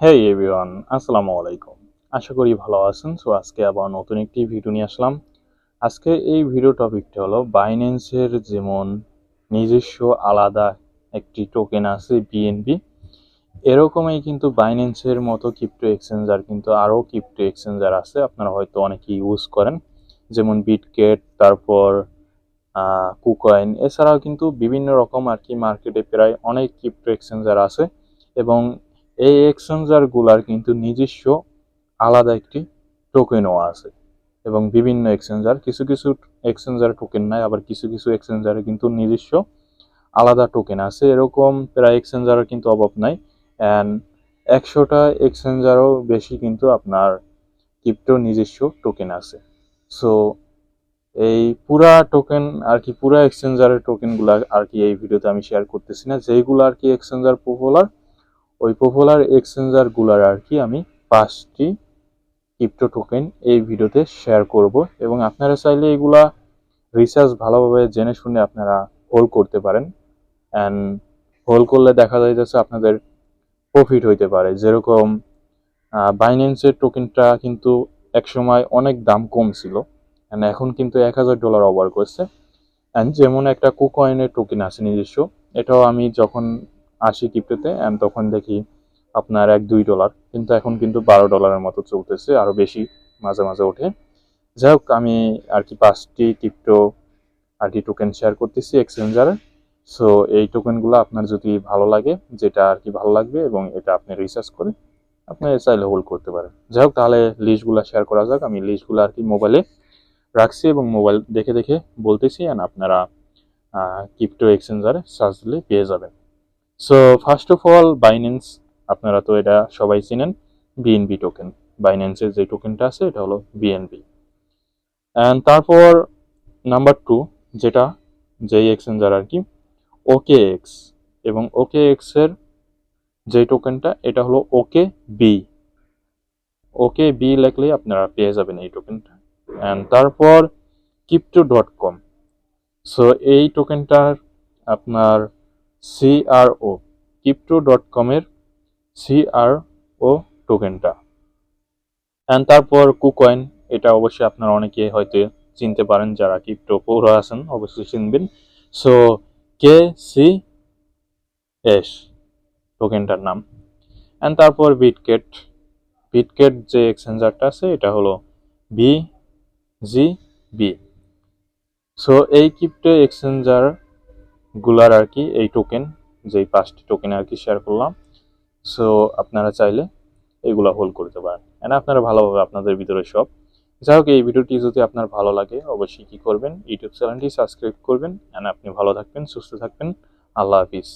হেই everyone আসসালামু আলাইকুম। আশা করি ভালো আছেন। সো আজকে আবার নতুন একটি ভিডিও নিয়ে আসলাম। আজকে এই ভিডিও টপিকটা হলো বাইন্যান্সের যেমন নিজস্ব আলাদা একটি টোকেন আছে বিএনবি এরকমই কিন্তু বাইন্যান্সের মতো ক্রিপ্টো এক্সচেঞ্জার কিন্তু আরও ক্রিপ্টো এক্সচেঞ্জার আছে। আপনারা হয়তো অনেকে ইউজ করেন। যেমন বিটকেট তারপর কুকয়েন এছাড়াও কিন্তু বিভিন্ন রকম আর কি মার্কেটে প্রায় অনেক ক্রিপ্টো এক্সচেঞ্জার আছে। এবং এই এক্সচেঞ্জারগুলার কিন্তু নিজস্ব আলাদা একটি টোকেনও আছে এবং বিভিন্ন এক্সচেঞ্জার কিছু কিছু এক্সচেঞ্জার টোকেন নাই, আবার কিছু কিছু এক্সচেঞ্জারে কিন্তু নিজস্ব আলাদা টোকেন আছে। এরকম প্রায় এক্সচেঞ্জারের কিন্তু অভাব নাই। অ্যান্ড একশোটা এক্সচেঞ্জারও বেশি কিন্তু আপনার ক্রিপ্টো নিজস্ব টোকেন আছে। সো এই পুরা টোকেন আর কি, পুরা এক্সচেঞ্জারের টোকেনগুলো আর কি এই ভিডিওতে আমি শেয়ার করতেছি না। যেইগুলো আর কি এক্সচেঞ্জার পপুলার ওই পপুলার এক্সচেঞ্জারগুলোর আর কি আমি পাঁচটি ক্রিপ্টো টোকেন এই ভিডিওতে শেয়ার করব এবং আপনারা চাইলে এগুলা রিসার্চ ভালোভাবে জেনে শুনে আপনারা হোল্ড করতে পারেন অ্যান্ড হোল্ড করলে দেখা যাইতেছে আপনাদের প্রফিট হইতে পারে। যেরকম বাইন্যান্সের টোকেনটা কিন্তু একসময় অনেক দাম কম ছিল অ্যান্ড এখন কিন্তু এক হাজার ডলার ওভার করছে। অ্যান্ড যেমন একটা কুকয়েনের টোকেন আছে নিজস্ব, এটাও আমি যখন আসি ক্রিপ্টোতে অ্যান্ড তখন দেখি আপনার এক দুই ডলার কিন্তু এখন কিন্তু বারো ডলারের মতো চলতেছে আরও বেশি মাঝে মাঝে ওঠে। যাই হোক, আমি আর কি পাঁচটি ক্রিপ্টো আর কি টোকেন শেয়ার করতেছি এক্সচেঞ্জারে সো এই টোকেনগুলো আপনার যদি ভালো লাগে, যেটা আর কি ভালো লাগবে এবং এটা আপনি রিসার্চ করে, আপনি চাইলে হোল্ড করতে পারেন। যাই হোক, তাহলে লিস্টগুলো শেয়ার করা যাক। আমি লিস্টগুলো আর কি মোবাইলে রাখছি এবং মোবাইল দেখে দেখে বলতেছি অ্যান্ড আপনারা ক্রিপ্টো এক্সচেঞ্জারে সার্চ দিলে পেয়ে যাবেন। So first of all Binance আপনারা তো এটা সবাই চিনেন বিএনবি টোকেন বাইন্যান্সের যে টোকেনটা আছে, এটা হলো বিএনবি অ্যান্ড তারপর নাম্বার টু যেটা যেই এক্সচেঞ্জার আর কি ওকে এক্স এবং ওকে এক্সের যে টোকেনটা এটা হলো ওকে বি ওকে বি লেখলেই আপনারা পেয়ে যাবেন এই টোকেনটা অ্যান্ড তারপর ক্রিপ্টো ডট কম সো এই টোকেনটার আপনার সিআরও ক্রিপ্টো ডট কমের সিআরও টোকেনটা অ্যান্ড তারপর কুকয়েন এটা অবশ্যই আপনারা অনেকে হয়তো চিনতে পারেন যারা ক্রিপ্টো পৌরা আছেন, অবশ্যই চিনবেন। সো কে সি এস টোকেনটার নাম। অ্যান্ড তারপর বিটকেট বিটকেট যে এক্সচেঞ্জারটা আছে, এটা হলো বি জি বি সো এই ক্রিপ্টো এক্সচেঞ্জার গুলার আর কি, এই টোকেন যেই পাঁচটি টোকেন আর কি শেয়ার করলাম। সো আপনারা চাইলে এগুলা হোল্ড করতে পারেন। এনে আপনারা ভালোভাবে আপনাদের ভিতরে সব যাই হোক, এই ভিডিওটি যদি আপনার ভালো লাগে, অবশ্যই কি করবেন? ইউটিউব চ্যানেলটি সাবস্ক্রাইব করবেন। এনে আপনি ভালো থাকবেন, সুস্থ থাকবেন। আল্লাহ হাফিজ।